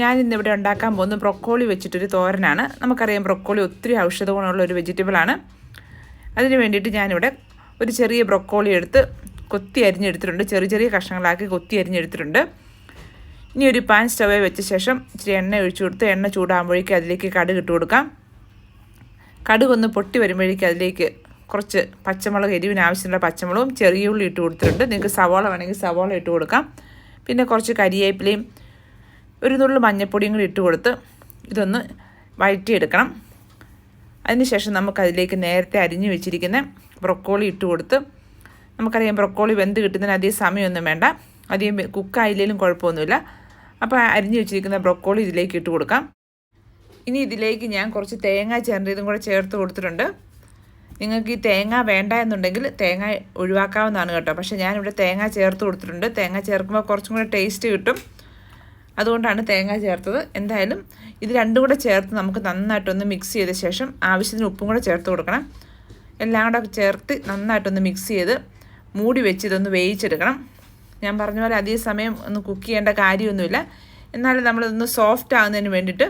ഞാൻ ഇന്നിവിടെ ഉണ്ടാക്കാൻ പോകുന്ന ബ്രൊക്കോളി വെച്ചിട്ടൊരു തോരനാണ്. നമുക്കറിയാം ബ്രൊക്കോളി ഒത്തിരി ഔഷധ ഗുണമുള്ള ഒരു വെജിറ്റബിളാണ് അതിന് വേണ്ടിയിട്ട് ഞാനിവിടെ ഒരു ചെറിയ ബ്രൊക്കോളി എടുത്ത് കൊത്തി അരിഞ്ഞെടുത്തിട്ടുണ്ട്. ചെറിയ ചെറിയ കഷ്ണങ്ങളാക്കി കൊത്തി അരിഞ്ഞെടുത്തിട്ടുണ്ട്. ഇനി ഒരു പാൻ സ്റ്റവേ വെച്ച ശേഷം ഇച്ചിരി എണ്ണ ഒഴിച്ചു കൊടുത്ത് എണ്ണ ചൂടാകുമ്പോഴേക്കും അതിലേക്ക് കടുക് ഇട്ട് കൊടുക്കാം. കടുക് ഒന്ന് പൊട്ടി വരുമ്പോഴേക്കും അതിലേക്ക് കുറച്ച് പച്ചമുളക് എരിവിന് ആവശ്യമുള്ള പച്ചമുളകും ചെറിയ ഉള്ളി ഇട്ട് കൊടുത്തിട്ടുണ്ട്. നിങ്ങൾക്ക് സവാള വേണമെങ്കിൽ സവാള ഇട്ട് കൊടുക്കാം. പിന്നെ കുറച്ച് കരിയേപ്പിലയും ഒരു നുള്ളു മഞ്ഞൾപ്പൊടിയും കൂടി ഇട്ട് കൊടുത്ത് ഇതൊന്ന് വഴറ്റിയെടുക്കണം. അതിനുശേഷം നമുക്കതിലേക്ക് നേരത്തെ അരിഞ്ഞു വെച്ചിരിക്കുന്ന ബ്രൊക്കോളി ഇട്ട് കൊടുത്ത് നമുക്കറിയാം ബ്രൊക്കോളി വെന്ത് കിട്ടുന്നതിന് അധികം സമയമൊന്നും വേണ്ട. അധികം കുക്കായില്ലെങ്കിലും കുഴപ്പമൊന്നുമില്ല. അപ്പോൾ അരിഞ്ഞു വെച്ചിരിക്കുന്ന ബ്രൊക്കോളി ഇതിലേക്ക് ഇട്ട് കൊടുക്കാം ഇനി ഇതിലേക്ക് ഞാൻ കുറച്ച് തേങ്ങ ചേർന്നതും കൂടെ ചേർത്ത് കൊടുത്തിട്ടുണ്ട്. നിങ്ങൾക്ക് ഈ തേങ്ങ വേണ്ട എന്നുണ്ടെങ്കിൽ തേങ്ങ ഒഴിവാക്കാവുന്നതാണ് കേട്ടോ. പക്ഷേ ഞാനിവിടെ തേങ്ങ ചേർത്ത് കൊടുത്തിട്ടുണ്ട്. തേങ്ങ ചേർക്കുമ്പോൾ കുറച്ചും കൂടെ ടേസ്റ്റ് കിട്ടും. അതുകൊണ്ടാണ് തേങ്ങ ചേർത്തത്. എന്തായാലും ഇത് രണ്ടും കൂടെ ചേർത്ത് നമുക്ക് നന്നായിട്ടൊന്ന് മിക്സ് ചെയ്ത ശേഷം ആവശ്യത്തിന് ഉപ്പും കൂടെ ചേർത്ത് കൊടുക്കണം. എല്ലാം കൂടെ ചേർത്ത് നന്നായിട്ടൊന്ന് മിക്സ് ചെയ്ത് മൂടി വെച്ച് ഇതൊന്ന് വേവിച്ചെടുക്കണം. ഞാൻ പറഞ്ഞ പോലെ അധിക സമയം ഒന്ന് കുക്ക് ചെയ്യേണ്ട കാര്യമൊന്നുമില്ല. എന്നാലും നമ്മളിതൊന്ന് സോഫ്റ്റ് ആകുന്നതിന് വേണ്ടിയിട്ട്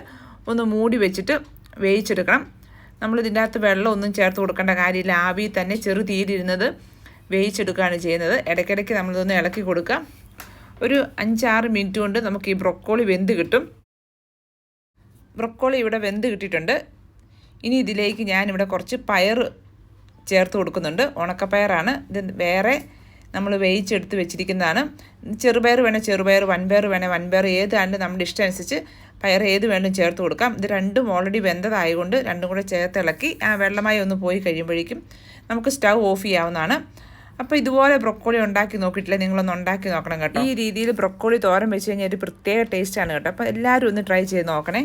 ഒന്ന് മൂടി വെച്ചിട്ട് വേവിച്ചെടുക്കണം. നമ്മൾ ഇതിന്റെ അകത്ത് വെള്ളമൊന്നും ചേർത്ത് കൊടുക്കേണ്ട കാര്യമില്ല. ആവി തന്നെ ചെറു തീരിയിരുന്നത് വേവിച്ചെടുക്കുകയാണ് ചെയ്യുന്നത്. ഇടയ്ക്കിടയ്ക്ക് നമ്മളിതൊന്ന് ഇളക്കി കൊടുക്കുക. ഒരു അഞ്ചാറ് മിനിറ്റ് കൊണ്ട് നമുക്ക് ഈ ബ്രൊക്കോളി വെന്ത് കിട്ടും. ബ്രൊക്കോളി ഇവിടെ വെന്ത് കിട്ടിയിട്ടുണ്ട്. ഇനി ഇതിലേക്ക് ഞാനിവിടെ കുറച്ച് പയർ ചേർത്ത് കൊടുക്കുന്നുണ്ട്. ഉണക്കപ്പയറാണ്. ഇത് വേറെ നമ്മൾ വേവിച്ചെടുത്ത് വെച്ചിരിക്കുന്നതാണ്. ചെറുപയർ വേണേൽ ചെറുപയർ വൻപയർ വേണേൽ വൻപയർ ഏതാണ്ട് നമ്മുടെ ഇഷ്ടം അനുസരിച്ച് പയർ ഏത് വേണം ചേർത്ത് കൊടുക്കാം. ഇത് രണ്ടും ഓൾറെഡി വെന്തതായതുകൊണ്ട് രണ്ടും കൂടെ ചേർത്ത് ഇളക്കി ആ വെള്ളമായി ഒന്ന് പോയി കഴിയുമ്പോഴേക്കും നമുക്ക് സ്റ്റൗ ഓഫ് ചെയ്യാവുന്നതാണ്. അപ്പോൾ ഇതുപോലെ ബ്രൊക്കോളി ഉണ്ടാക്കി നോക്കിയിട്ടില്ല? നിങ്ങളൊന്ന് ഉണ്ടാക്കി നോക്കണം കേട്ടോ. ഈ രീതിയിൽ ബ്രൊക്കോളി തോരൻ വെച്ച് കഴിഞ്ഞാൽ ഒരു പ്രത്യേക ടേസ്റ്റ് ആണ് കേട്ടോ. അപ്പോൾ എല്ലാവരും ഒന്ന് ട്രൈ ചെയ്ത് നോക്കണേ.